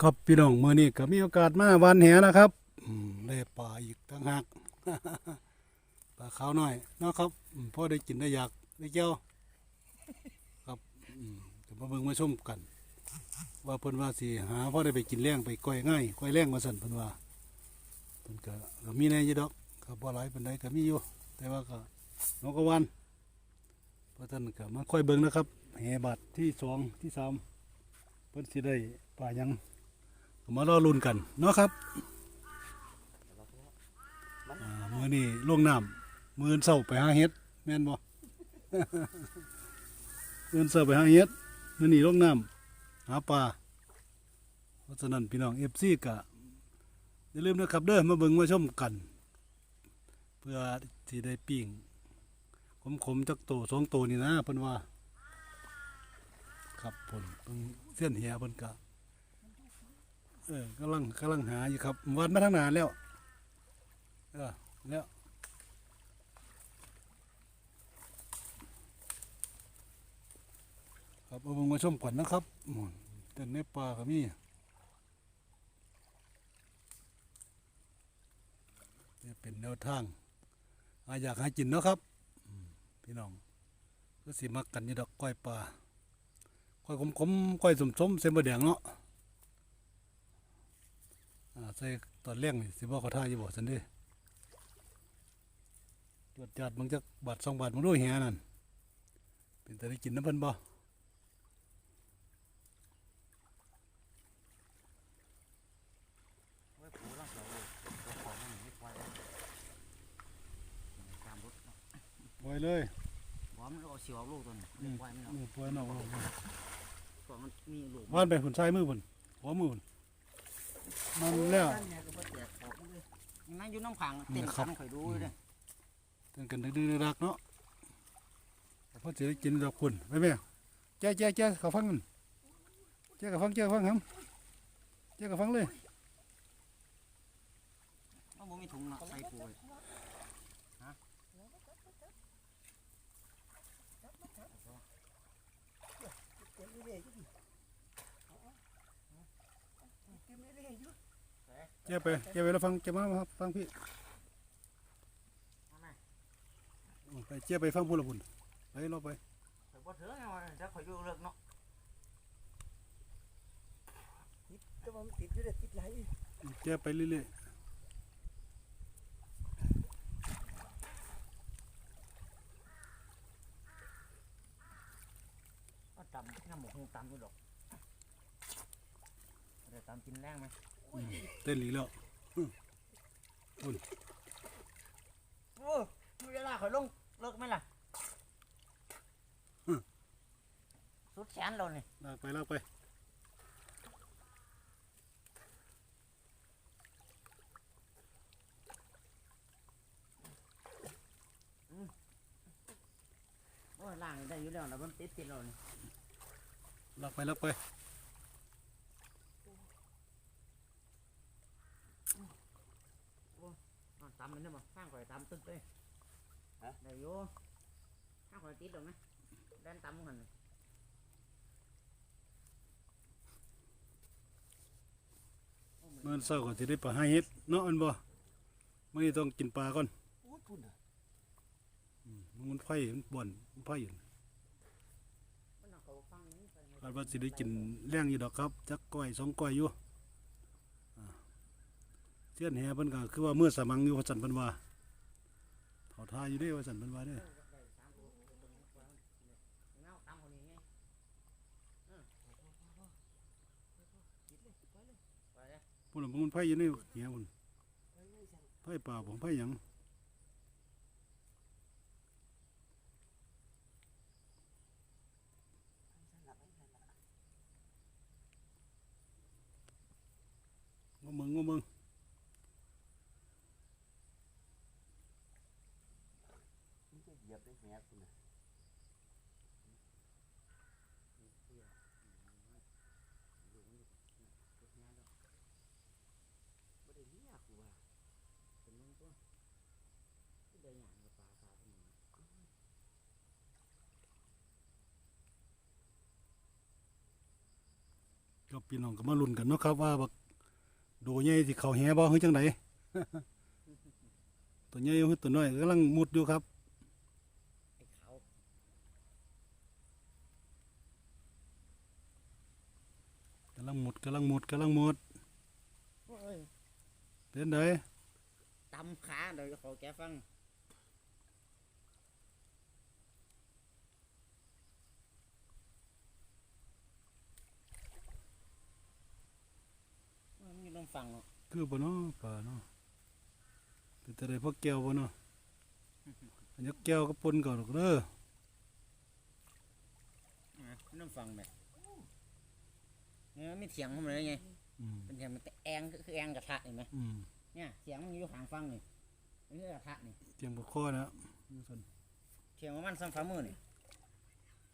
ครับพี่น้องเมื่อนี้ก็มีโอกาสมาวันแหนะครับได้ปลาอีกต่างหากปลาขาวน้อยนะครับอืมพอได้กินได้อยากได้เจ้าครับจะมาเบิ่งมาชมกัน ว่าเพิ่นว่าสิหาพ่อได้ไปกินแรงไปก้อยง่ายก้อยแรงมาสั่นเพิ่นว่าเพิ่นก็ก็มีในยู่ดอกก็บ่หลายปานใดก็มีอยู่ แต่ว่าก็นกกระวันเพราะท่านก็มาค่อยเบิ่งนะครับแหบัดที่สองที่สามเพิ่นสิได้ปลายัง มารอลุ้นกันเนาะครับมือนี่ล่วงน้ำมือนเศร้าไปหาเห็ดแม่นบ่มืออนเศร้าไปหาเห็ดมือนี่ล่วงน้ำหาปลาเพราะฉะนั้นพี่น้องเอฟซีกะอย่าลืมนะครับเด้อมาเบิ่งมาชมกัน เพื่อที่ได้ปิ้งขมๆจักโตสองโตนี่นะเพิ่นว่า ครับผลเพิ่นเส้นเหียเพิ่นกะ เออกำลังกำลังหาอยู่ครับวันมาทั้งนานแล้ว เออแล้วครับเอาบงมาชมก่อนนะครับอืมเต้นในป่าก็มีนี่เป็นแนวทางอาอยากหากินเนาะครับ พี่น้องก็สิมักกันยู่ดอกก้อยปลาก้อยขมๆก้อยสมๆเส้นบะแดงเนาะ อ่าใส่ตอนเลี้ยงนี่สิบ่เขาท่าอยู่บ่สันเด้ตรวจจัดมึงจะบาทสองบาทมึงรู้แหนั่นเป็นแต่ได้กินน้ำเพิ่นบ่ไว้ปูร่างเราเลยเราขอมันไม่ปล่อยเลยตามรถเนาะปล่อยเลยบอมมันเอาเสียวลูกตัวนี้ไม่ปล่อยมันเนาะมือปล่อยเนาะตัวมันมีลูกว่านไปผุนใส่มือผุนหัวมือผุน มันแล้วเนี่ยก็บ่แตกออกเลยนั่งอยู่น้ำขังเต้นขันข่อยดูเลยเตือนกันดื้อๆรักเนาะแต่พอจะได้กินดอกคุณไปแม่แจ้แจ้แจ้เขาฟังกันแจ้เขาฟังแจ้เขาฟังครับแจ้เขาฟังเลยว่าบ่มีถุงเนาะใส่ปูเลยฮะ แจ้ไปแจ้ไปแล้วฟังแจ้มามาฟังพี่เอาไหมไปแจ้ไปฟังพูดละพุ่นไปเราไปข่อยบ่ถือไงวะถ้าข่อยอยู่เลิกเนาะแต่ว่ามันติดอยู่เด้อติดไหลแจ้ไปเรื่อยก็ตำน้ำหมกคงตำอยู่ดอกเดี๋ยวตำกินแรงไหมๆ เต้นหลีแล้วโอ้มีเวลาข่อยลงเลิกไหมล่ะสุดแขนเราเนี่ยลากไปลากไปโอ้ยล่างนี่ได้อยู่แล้วนะมันติดติดเราเนี่ยลากไปลากไป นอน ตำมันได้บ่ข้างข่อยตำตึ๊ดเลยได้อยู่ข้างข่อยติดหรอไหมแดนตำมันเมื่อเช้าก็สิได้ปลาหาเฮ็ดเนาะอันบ่มื้อนี้ต้องกินปลาก่อนโอ้ยพุ่นน่ะอืมมันไฟมันบ่อนมันไฟอยู่มันเอาเขาฟังนี่ไปคาดว่าสิได้กินแรงอยู่ดอกครับจักก้อยสองก้อยอยู่อ่า เสี้ยนแหเพิ่นก็คือว่ามื้อสมังอยู่ว่าซั่นเพิ่นว่าเขาทาอยู่เด้ว่าซั่นเพิ่นว่าเด้อเงาตำคนนี้ไงไปเลยพุ่นน่ะมันไฟอยู่ในเหียพุ่นไฟป่าบ่ไฟหยังงมมึงงมมึง มันจะเหยียบได้แหบพุ่นน่ะบ่ได้เรียกกูว่า เป็นมึงตัว ครับพี่น้องก็มาลุ้นกันเนาะครับ ว่าบักโดใหญ่สิเขาแหบ่คือจังได ตัวใหญ่คือตัวน้อยกำลังมุดอยู่ครับ ไอ้เขากำลังมุดกำลังมุดกำลังมุดโอ้ยเป็นไดตำขาเดี๋ยวจะขอแกฟัง อยู่ต้องฟังเนาะคือบ่เนาะป่าเนาะเป็นแต่ได้พวกแก้วบ่เนาะอันนี้แก้วก็ปนก่อนดอกเด้อมันต้องฟังแบบเนี่ยไม่เถียงเขาเลยไงอืมเป็นเถียงมันแต่แองก็คือแองกระทะเห็นไหมอืมเนี่ยเสียงมันอยู่ข้างฟังนี่อันนี้กระทะนี่เจียงบ่คอนะนี่ซั่นเถียงว่ามันซ้ำฝ่ามือนี่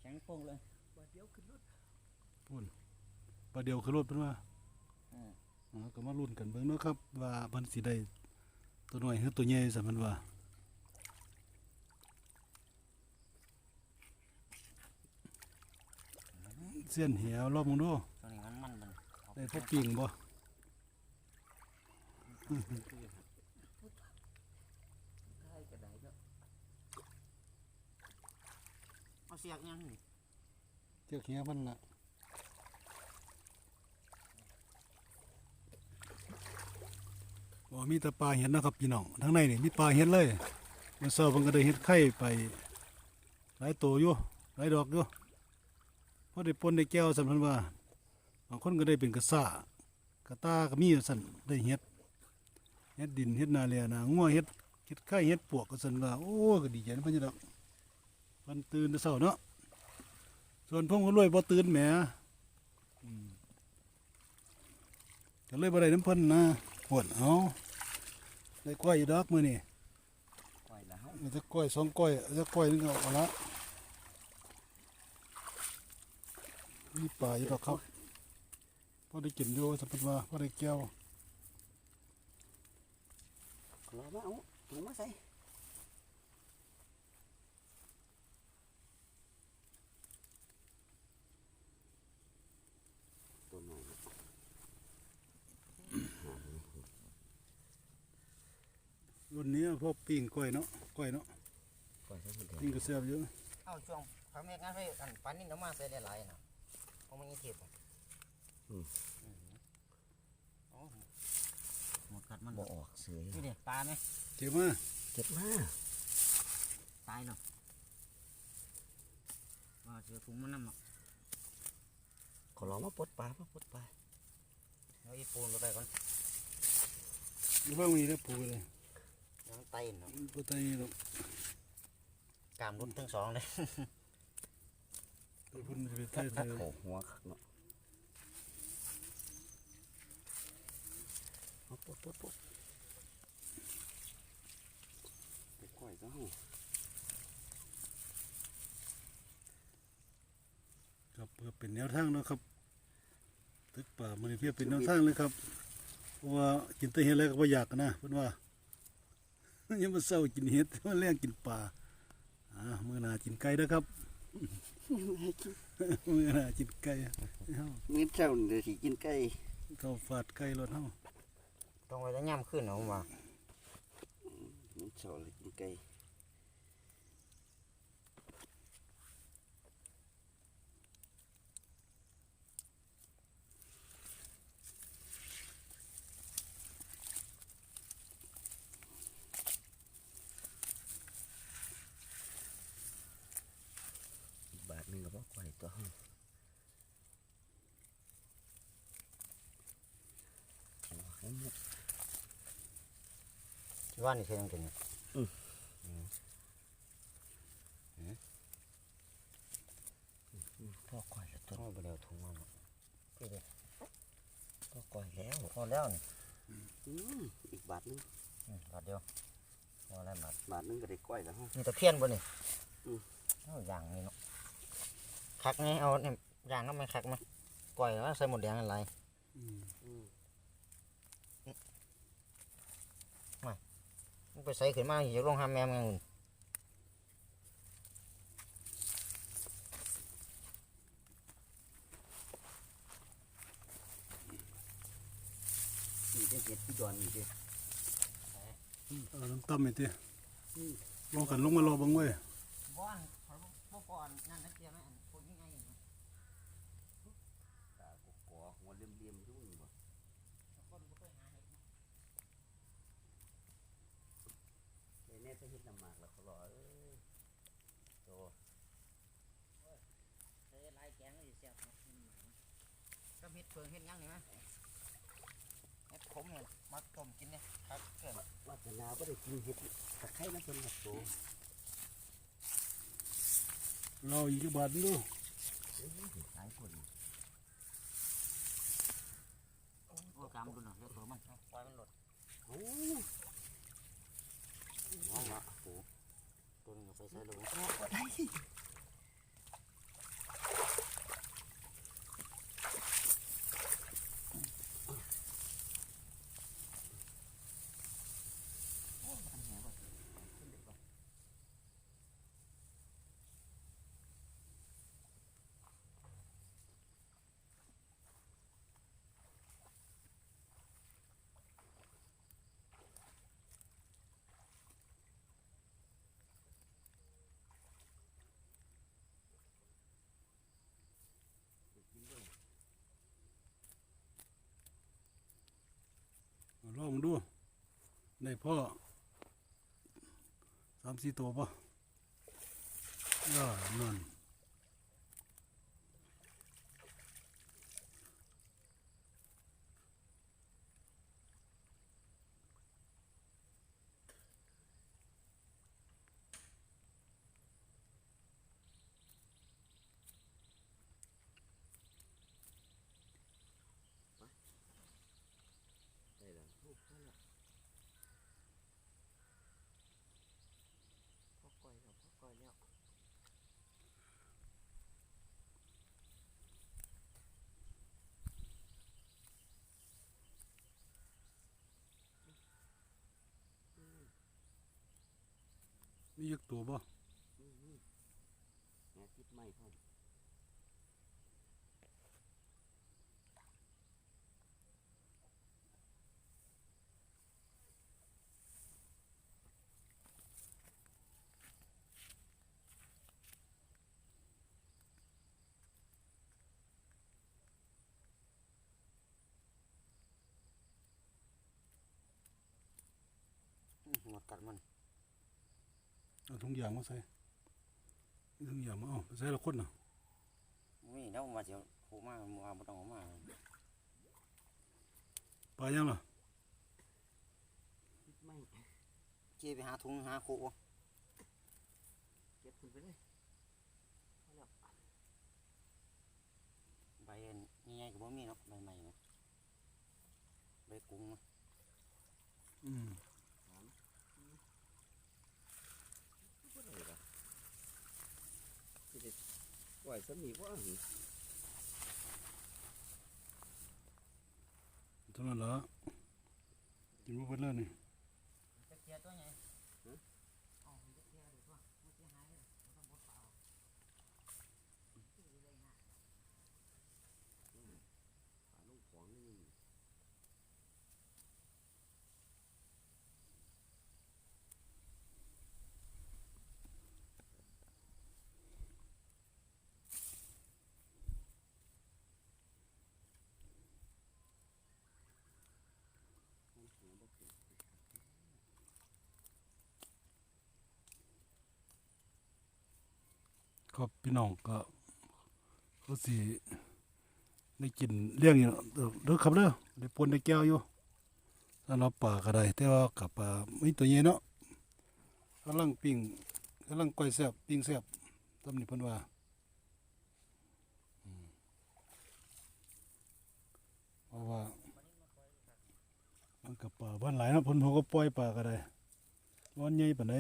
แข็งโป่งเลยบาดเดียวขึ้นรถประเดี๋ยวคือรถเพิ่นว่าอืมอ๋อ ก็มาลุ้นกันเบิ่งเนาะครับ ว่าเพิ่นสิได้ตัวน้อยหรือตัวใหญ่ซั่นมันว่าเส้นเหี่ยวรอบมึงดูตัวนี้มันมันมันเอาได้พวกกิ่งบ่ใช่กระไดเนาะเอาเสียกยังนี่เจ้าเหี่ยวมันน่ะ บ่มีแต่ปลาเห็ดนะครับพี่น้องทั้งในนี่มีปลาเห็ดเลยเมื่อเช้าเพิ่นก็ได้เห็ดไข่ไปหลายตัวอยู่หลายดอกอยู่พอได้ปนได้แก้วสำคัญว่าบางคนก็ได้เป็นกระซ่ากระตาก็มีสั่นได้เห็ดเห็ดดินเห็ดนาเลียนางัวเห็ดเห็ดไข่เห็ดปวกก็สั่นว่าโอ้ก็ดีใจนะพิ่นจะดอกเพิ่นตื่นแต่เช้าเนาะส่วนพวกก็รวยบ่ตื่นแหมอืมก็เลยบ่ได้น้ำพิ่นนะ ปวดเอาได้กล้วยอยู่ดอกมือนี้ปล่อยแล้วมันจะกล้วยสองกล้วยจะกล้วยนึงเอาเอาละมีปลาอยู่ดอกครับพอได้กินอยู่สัมผัสว่าพอได้แก้วรอมาเอาลงมาใส่ตัวน้อย วันนี้พวกปิ้งกล้วยเนาะกล้วยเนาะปล่อยซะหมดเลยปิ้งก็แซ่บอยู่เอาช่วงทำเอกงานให้อันปันนี่น้ำมาใส่ได้หลายนะเอามายี่สิบอะอืมโอ้หมดกัดมันบ่ออกเสือนี่เด็ปลาไหมเจ็บมาเก็บมาตายเนาะว่าเสือถุงมันน้ำเนาะขอลองมาปลดปลามาปลดปลาเอาอีปูนลงไปก่อนอยู่บ้างมีได้อปูเลยน้ำไตเนาะปูไตนี่ดอกกามรุดทั้งสองเลยตัวพุ่นจะไปไตไตโอ้หัวคักเนาะเอาปลดปลดปลดไปก่อยซะหูครับเพื่อเป็นแนวทางเนาะครับตึกป่ามันเพียบเป็นแนวทางเลยครับเพราะว่ากินแต่เห็ดอะไรก็บ่อยากนะเพิ่นว่า ยังมาเศร้ากินเห็ดมาแรงกินปลาอ่ามื้อหน้ากินไก่เด้อครับมื้อหน้ากินไก่เฮามื้อเช้านี่เดี๋ยวสิกินไก่เข้าฟาดไก่รถเฮาต้องไว้จะย่ำขึ้นเนาะผมว่ามื้อเช้าเลยกินไก่อีกบาทหนึงก็บ่ก่อยตัวเฮาเอาให้หมด ว่านี่ใช่ยังกินพ่อก่อยแล้วตัวต้องไปเดี๋ยวถุงมันเนาะพี่เด็พ่อก่อยแล้วพอแล้วนี่อืมอีกบาทหนึงอืมบาทเดียวพอแล้วบาทบาทหนึงก็ได้ก้อยแล้วฮะมีตะเพียนบ่นี่อืมเอาอย่างนี้เนาะคักไงเอาเนี่ยอย่างนั้นไหมคักไหมก่อยแล้วใส่หมดแดงอะไรอืม ไปใส่ขึ้นมาอยู่จากโรงหามแมมไงต่เอีกอน้ำต้มไอ้ที่ลงกันลงมารอบ้างเว้ย บ้อนเขาบ่อนั่นนักเรียนนั่ ไอ้แน่จะเฮ็ดน้ำหมากแล้วเขารอเอ้ยโตเฮ้ยลายแกงก็อยู่เสียบเนาะอืมก็เห็ดเพิงเห็ดหยังนี่มั้ยเห็ดขมเนี่ยมาต้มกินเนี่ยครับเกิดวาสนาบ่ได้กินเฮ็ดตะไคร้น้ำเพิ่นครับโตเราอีกบาทนึงดูหลายคนโอ้กามดูหน่อยเดี๋ยวตัวมันปล่อยมันหลดโอ้ Hello. งดูได้พ่อสามสี่ตัวป่ะอ่านั่น ได้แล้วโอ้พอแล้วพอก่อยแล้วพอก่อยแล้ว มีอีกตัวป่ะอืมอืมแง่ติดไม้พร้อมหมดกัดมัน เอาถุงยางมาใส่นี่ถุงยางมาเอาไปใส่ละคนน่ะมีแล้วมาเสียวหูมากมัวบ่ต้องเอามาปลายังล่ะติดไม้เจีไปหาถุงหาโคเก็บขึ้นไปเลยพอแล้วใบอันใหญ่ๆก็บ่มีเนาะใบใหม่เนาะใบกุ้งเนาะอืม บ่ได้ล่ะสิได้ปล่ อยสมีบ่หนิเท่านั้นละกินมาเพิ่นเลยนี่ตะเกียบตัวไหญ่อ๋อจะเคลียร์ดูตัวมันสิหายเลยต้องบดเปล่า ปลาลูกของนี่ ครับพี่น้องก็เขาสิได้กินเลี้ยงอยู่เด้อเด้อครับเด้อได้ปนได้แก้วอยู่สำหรับปลาก็ได้แต่ว่ากับปลาไม่ตัวใหญ่เนาะกำลังปิ้งกำลังก้อยแซ่บปิ้งแซ่บตำนี้เพิ่นว่าเพราะว่ามันกับปลาบ้านหลายนะพิ่นเขาก็ปล่อยปลาก็ได้วันใหญ่ปานใด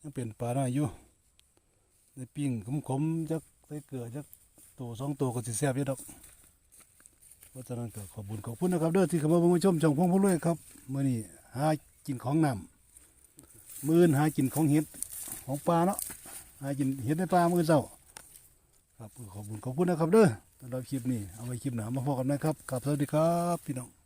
ยังเป็นปลาน้อยอยู่ ได้ปิ้งขมๆจักได้เกลือจักตัวสองตัวก็สิแซ่บอยู่ดอกเพราะฉะนั้นก็ขอบคุญขอบคุณนะครับเด้อที่เข้ามาเบิ่งมาชมช่องพงพ่อรวยครับมื้อนี้หากินของน้ำมื้ออนหากินของเห็ดของปลาเนาะหากินเห็ดในปลามื้อเช้าครับขอบคุณขอบคุณนะครับเด้อสำหรับคลิปนี้เอาไว้คลิปหน้ามาพบกันนะครับครับสวัสดีครับพี่น้อง